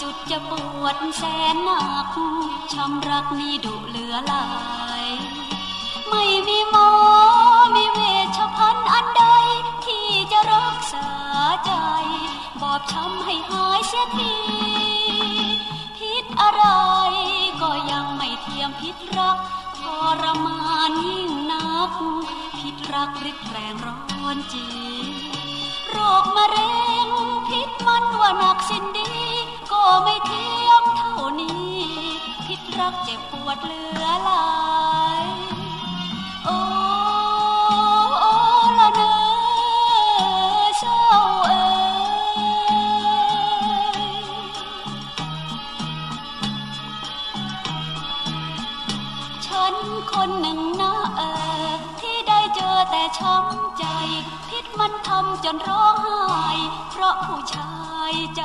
สุดจะปวดแสนหนักช้ำรักนี้ดุเหลือหลาย ไม่มีหมอมีเวชภัณฑ์อันใด ที่จะรักษาใจ บอบช้ำให้หายเสียทีพิษอะไรก็ยังไม่เทียมพิษรักทรมานยิ่งนัก พิษรักริดแรงร้อนจีโรคมะเร็งพิษมันว่านักสิ้น เปวดเหลือหลายโอ้โอ้ละเนอเศร้าเอ่ยฉันคนหนึ่งนะเออที่ได้เจอแต่ช้ำใจ พิษมันทำจนร้องไห้ เพราะผู้ชายใจ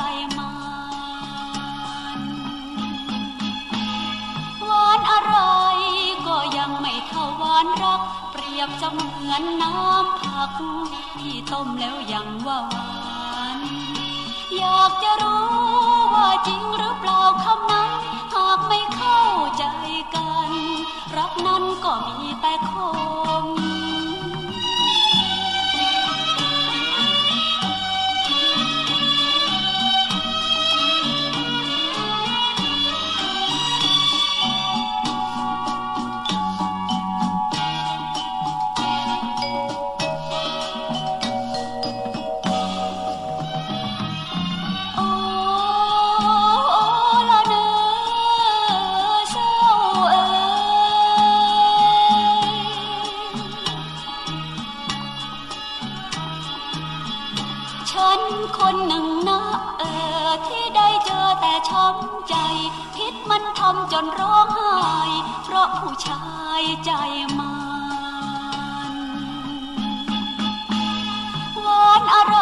รักเปรียบเหมือนน้ำผัก ที่ต้มแล้วยังว่าหวาน อยากจะรู้ว่าจริง ฉันคนหนึ่งนะเออที่ได้เจอแต่ช้ำใจ พิษมันทำจนร้องไห้เพราะผู้ชายใจมันหวานอะไร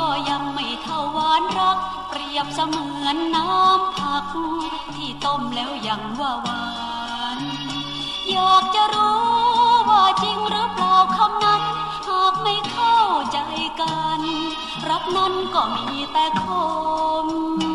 ก็ยังไม่เท่าหวานรัก เปรียบเสมือนน้ำผัก ที่ต้มแล้วยังว่าหวาน อยากจะรู้ักนั้นก็มีแต่คม